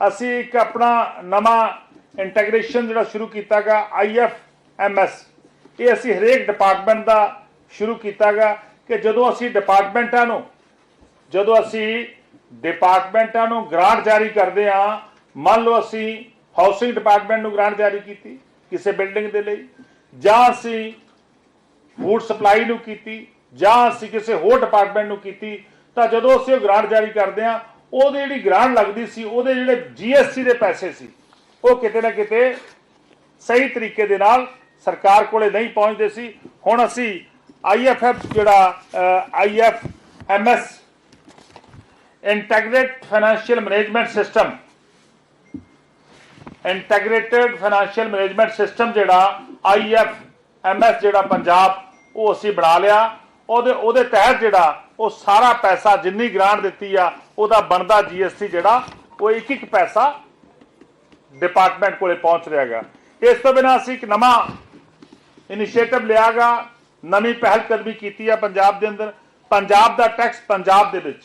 ਅਸੀਂ ਇੱਕ ਆਪਣਾ ਨਵਾਂ ਇੰਟੀਗ੍ਰੇਸ਼ਨ ਜਿਹੜਾ ਸ਼ੁਰੂ ਕੀਤਾਗਾ ਆਈਐਫਐਮਐਸ ਇਹ ਅਸੀਂ ਹਰੇਕ ਡਿਪਾਰਟਮੈਂਟ ਦਾ ਸ਼ੁਰੂ ਕੀਤਾਗਾ ਕਿ ਜਦੋਂ ਅਸੀਂ ਡਿਪਾਰਟਮੈਂਟਾਂ ਨੂੰ, ਜਦੋਂ ਅਸੀਂ ਡਿਪਾਰਟਮੈਂਟਾਂ ਨੂੰ ਗ੍ਰਾਂਟ ਜਾਰੀ ਕਰਦੇ ਹਾਂ, ਮੰਨ ਲਓ ਅਸੀਂ ਹਾਊਸਿੰਗ ਡਿਪਾਰਟਮੈਂਟ ਨੂੰ ਗ੍ਰਾਂਟ ਜਾਰੀ ਕੀਤੀ ਕਿਸੇ ਬਿਲਡਿੰਗ ਦੇ ਲਈ, ਜਾਂ ਅਸੀਂ ਫੂਡ ਸਪਲਾਈ ਨੂੰ ਕੀਤੀ, ਜਾਂ ਅਸੀਂ ਕਿਸੇ ਹੋਰ ਡਿਪਾਰਟਮੈਂਟ ਨੂੰ ਕੀਤੀ, ਤਾਂ ਜਦੋਂ ਅਸੀਂ ਉਹ ਗ੍ਰਾਂਟ ਜਾਰੀ ਕਰਦੇ ਹਾਂ ਉਹਦੇ ਜਿਹੜੀ ਗ੍ਰਾਂਟ ਲੱਗਦੀ ਸੀ, ਉਹਦੇ ਜਿਹੜੇ ਜੀਐਸਟੀ ਦੇ ਪੈਸੇ ਸੀ, ਉਹ ਕਿਤੇ ਨਾ ਕਿਤੇ ਸਹੀ ਤਰੀਕੇ ਦੇ ਨਾਲ ਸਰਕਾਰ ਕੋਲੇ ਨਹੀਂ ਪਹੁੰਚਦੇ ਸੀ। ਹੁਣ ਅਸੀਂ ਆਈਐਫਐਫ ਜਿਹੜਾ IFMS integrate financial management system integrated financial management system ਜਿਹੜਾ ਆਈਐਫਐਮਐਸ ਜਿਹੜਾ ਪੰਜਾਬ, ਉਹ ਅਸੀਂ ਬਣਾ ਲਿਆ। ਉਹਦੇ ਉਹਦੇ ਤਹਿਤ ਜਿਹੜਾ ਉਹ ਸਾਰਾ ਪੈਸਾ ਜਿੰਨੀ ਗ੍ਰਾਂਟ ਦਿੱਤੀ ਆ, ਉਹਦਾ ਬਣਦਾ ਜੀਐਸਟੀ ਜਿਹੜਾ, ਉਹ ਇੱਕ ਇੱਕ ਪੈਸਾ ਡਿਪਾਰਟਮੈਂਟ ਕੋਲੇ ਪਹੁੰਚ ਰਿਹਾ ਹੈਗਾ। ਇਸ ਤੋਂ ਬਿਨਾਂ ਅਸੀਂ ਇੱਕ ਨਵਾਂ ਇਨੀਸ਼ੀਏਟਿਵ ਲਿਆਗਾ, ਨਵੀਂ ਪਹਿਲ ਕਦਮੀ ਕੀਤੀ ਆ ਪੰਜਾਬ ਦੇ ਅੰਦਰ। ਪੰਜਾਬ ਦਾ ਟੈਕਸ ਪੰਜਾਬ ਦੇ ਵਿੱਚ।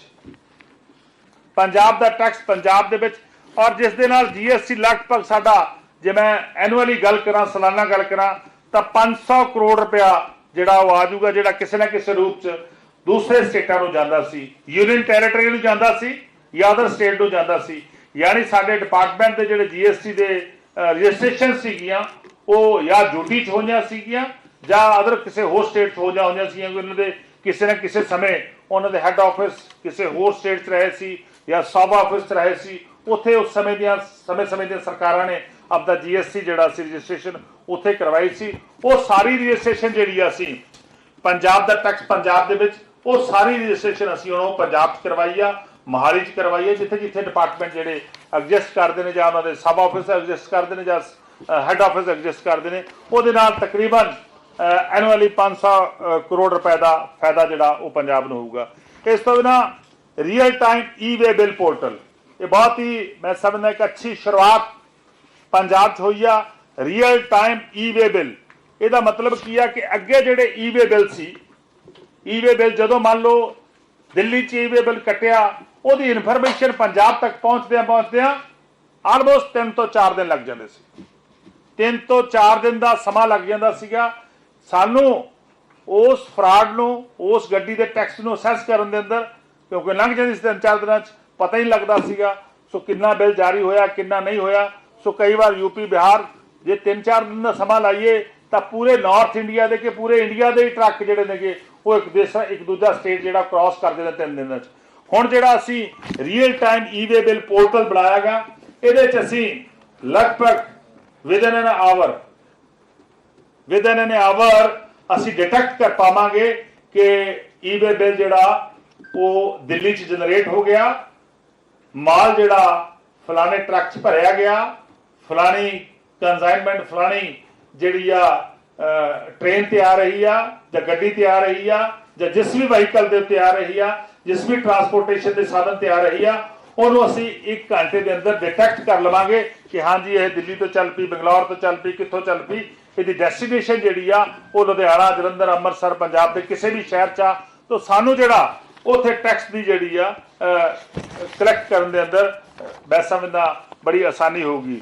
ਪੰਜਾਬ ਦਾ ਟੈਕਸ ਪੰਜਾਬ ਦੇ ਵਿੱਚ ਔਰ ਜਿਸ ਦੇ ਨਾਲ ਜੀਐਸਟੀ ਲਗਭਗ ਸਾਡਾ, ਜੇ ਮੈਂ ਐਨੂਅਲੀ ਗੱਲ ਕਰਾਂ, ਸਾਲਾਨਾ ਗੱਲ ਕਰਾਂ, ਤਾਂ 500 ਕਰੋੜ ਰੁਪਇਆ ਜਿਹੜਾ ਉਹ ਆ ਜਾਊਗਾ, ਜਿਹੜਾ ਕਿਸੇ ਨਾ ਕਿਸੇ ਰੂਪ 'ਚ ਦੂਸਰੇ ਸਟੇਟਾਂ ਨੂੰ ਜਾਂਦਾ ਸੀ ਯੂਨੀਅਨ ਟੈਰੀਟਰੀ ਨੂੰ ਜਾਂਦਾ ਸੀ ਜਾਂ ਅਦਰ ਸਟੇਟ ਨੂੰ ਜਾਂਦਾ ਸੀ। ਯਾਨੀ ਸਾਡੇ ਡਿਪਾਰਟਮੈਂਟ ਦੇ ਜਿਹੜੇ ਜੀਐਸਟੀ ਦੇ ਰਜਿਸਟ੍ਰੇਸ਼ਨ ਸੀਗੀਆਂ, ਉਹ ਜਾਂ ਡਿਊਟੀ 'ਚ ਹੋਈਆਂ ਸੀਗੀਆਂ ਜਾਂ ਅਦਰ ਕਿਸੇ ਹੋਰ ਸਟੇਟ 'ਚ ਹੋ ਜਾ ਹੋਈਆਂ ਸੀਗੀਆਂ, ਉਹਨਾਂ ਦੇ ਕਿਸੇ ਨਾ ਕਿਸੇ ਸਮੇਂ ਉਹਨਾਂ ਦੇ ਹੈੱਡ ਆਫਿਸ ਕਿਸੇ ਹੋਰ ਸਟੇਟ 'ਚ ਰਹੇ ਸੀ ਜਾਂ ਸਬ ਆਫਿਸ 'ਚ ਰਹੇ ਸੀ। ਉੱਥੇ ਉਸ ਸਮੇਂ ਦੀਆਂ, ਸਮੇਂ ਸਮੇਂ ਦੀਆਂ ਸਰਕਾਰਾਂ ਨੇ ਆਪਦਾ ਜੀਐਸਟੀ ਜਿਹੜਾ ਸੀ ਰਜਿਸਟ੍ਰੇਸ਼ਨ ਉੱਥੇ ਕਰਵਾਈ ਸੀ। ਉਹ ਸਾਰੀ ਰਜਿਸਟ੍ਰੇਸ਼ਨ ਜਿਹੜੀ ਆ ਸੀ ਪੰਜਾਬ ਦਾ ਟੈਕਸ ਪੰਜਾਬ ਦੇ ਵਿੱਚ ਉਹ ਸਾਰੀ ਰਜਿਸਟ੍ਰੇਸ਼ਨ ਅਸੀਂ ਹੁਣ ਉਹ ਪੰਜਾਬ 'ਚ ਕਰਵਾਈ ਆ ਮਹਾਲੀ 'ਚ ਕਰਵਾਈ ਹੈ ਜਿੱਥੇ ਜਿੱਥੇ ਡਿਪਾਰਟਮੈਂਟ ਜਿਹੜੇ ਐਗਜ਼ਿਸਟ ਕਰਦੇ ਨੇ ਜਾਂ ਉਹਨਾਂ ਦੇ ਸਬ ਆਫਿਸ ਐਗਜ਼ਿਸਟ ਕਰਦੇ ਨੇ ਜਾਂ ਹੈੱਡ ਆਫਿਸ ਐਗਜ਼ਿਸਟ ਕਰਦੇ ਨੇ ਉਹਦੇ ਨਾਲ ਤਕਰੀਬਨ ਐਨੂਅਲੀ 500 ਅ, ਕਰੋੜ ਰੁਪਏ ਦਾ ਫਾਇਦਾ ਜਿਹੜਾ ਉਹ ਪੰਜਾਬ ਨੂੰ ਹੋਊਗਾ। ਇਸ ਤੋਂ ਬਿਨਾ real time e way bill portal ਇਹ ਬਹੁਤ ਹੀ ਮੈਂ ਸਮਝਦਾ ਇੱਕ ਅੱਛੀ ਸ਼ੁਰੂਆਤ ਪੰਜਾਬ 'ਚ ਹੋਈ ਆ ਰੀਅਲ ਟਾਈਮ ਈ-ਵੇ ਬਿਲ ਇਹਦਾ ਮਤਲਬ ਕੀ ਆ ਕਿ ਅੱਗੇ ਜਿਹੜੇ ਈ-ਵੇ ਬਿਲ ਸੀ ਈ-ਵੇ ਬਿਲ ਜਦੋਂ ਮੰਨ ਲਓ ਦਿੱਲੀ 'ਚ ਈ-ਵੇ ਬਿਲ ਕੱਟਿਆ, ਉਹਦੀ ਇਨਫੋਰਮੇਸ਼ਨ ਪੰਜਾਬ ਤੱਕ ਪਹੁੰਚਦਿਆਂ ਪਹੁੰਚਦਿਆਂ ਆਲਮੋਸਟ 3 ਤੋਂ 4 ਦਿਨ ਲੱਗ ਜਾਂਦੇ ਸੀ। 3 ਤੋਂ 4 ਦਿਨ ਦਾ ਸਮਾਂ ਲੱਗ ਜਾਂਦਾ ਸੀਗਾ। ਸਾਨੂੰ ਉਸ ਫਰਾਡ ਨੂੰ, ਉਸ ਗੱਡੀ ਦੇ ਟੈਕਸ ਨੂੰ ਅਸੈਸ ਕਰਨ ਦੇ ਅੰਦਰ, ਕਿਉਂਕਿ ਲੰਘ ਜਾਂਦੀ ਸੀ ਤਿੰਨ ਚਾਰ ਦਿਨਾਂ 'ਚ, ਪਤਾ ਹੀ ਨਹੀਂ ਲੱਗਦਾ ਸੀਗਾ, ਸੋ ਕਿੰਨਾ ਬਿੱਲ ਜਾਰੀ ਹੋਇਆ, ਕਿੰਨਾ ਨਹੀਂ ਹੋਇਆ। ਸੋ ਕਈ ਵਾਰ ਯੂਪੀ ਬਿਹਾਰ ਜੇ ਤਿੰਨ ਚਾਰ ਦਿਨ ਦਾ ਸਮਾਂ ਲਾਈਏ ਤਾਂ ਪੂਰੇ ਨਾਰਥ ਇੰਡੀਆ ਦੇ ਕਿ ਪੂਰੇ ਇੰਡੀਆ ਦੇ ਹੀ ਟਰੱਕ ਜਿਹੜੇ ਨੇਗੇ, ਉਹ ਇੱਕ ਦੇਸ਼ ਇੱਕ ਦੂਜਾ ਸਟੇਟ ਜਿਹੜਾ ਕ੍ਰਾਸ ਕਰਦੇ ਨੇ ਤਿੰਨ ਦਿਨਾਂ 'ਚ। ਹੁਣ ਜਿਹੜਾ ਅਸੀਂ real time e way bill portal ਬਣਾਇਆਗਾ, ਇਹਦੇ 'ਚ ਅਸੀਂ ਲਗਭਗ within an hour within an hour ਅਸੀਂ ਡਿਟੈਕਟ ਕਰ ਪਾਵਾਂਗੇ ਕਿ ਈ-ਵੇ ਬਿਲ ਜਿਹੜਾ ਉਹ ਦਿੱਲੀ 'ਚ ਜਨਰੇਟ ਹੋ ਗਿਆ, ਮਾਲ ਜਿਹੜਾ ਫਲਾਣੇ ਟਰੱਕ 'ਚ ਭਰਿਆ ਗਿਆ ਫਲਾਣੀ ਕੰਜ਼ਾਈਨਮੈਂਟ ਫਲਾਣੀ ਜਿਹੜੀ ਆ ਟ੍ਰੇਨ ਤੇ ਆ ਰਹੀ ਆ ਜਾਂ ਗੱਡੀ ਤੇ ਆ ਰਹੀ ਆ ਜਾਂ ਜਿਸ ਵੀ ਵਹੀਕਲ ਦੇ ਉੱਤੇ ਆ ਰਹੀ ਆ, ਜਿਸ ਵੀ ਟਰਾਂਸਪੋਰਟੇਸ਼ਨ ਦੇ ਸਾਧਨ ਤੇ ਆ ਰਹੀ ਆ, ਉਹਨੂੰ ਅਸੀਂ 1 ਘੰਟੇ ਦੇ ਅੰਦਰ ਡਿਟੈਕਟ ਕਰ ਲਵਾਂਗੇ ਕਿ ਹਾਂਜੀ, ਇਹ ਦਿੱਲੀ ਤੋਂ ਚੱਲ ਪਈ, ਬੰਗਲੌਰ ਤੋਂ ਚੱਲ ਪਈ, ਕਿੱਥੋਂ ਚੱਲ ਪਈ, ਇਹਦੀ ਡੈਸਟੀਨੇਸ਼ਨ ਜਿਹੜੀ ਆ, ਉਹ ਲੁਧਿਆਣਾ, ਜਲੰਧਰ, ਅੰਮ੍ਰਿਤਸਰ, ਪੰਜਾਬ ਦੇ ਕਿਸੇ ਵੀ ਸ਼ਹਿਰ 'ਚ ਆ। ਤਾਂ ਸਾਨੂੰ ਜਿਹੜਾ ਉਥੇ ਟੈਕਸ ਦੀ ਜਿਹੜੀ ਆ ਕਲੈਕਟ ਕਰਨ ਦੇ ਅੰਦਰ ਮੈਂ ਸਮਝਦਾ ਬੜੀ ਆਸਾਨੀ ਹੋਊਗੀ।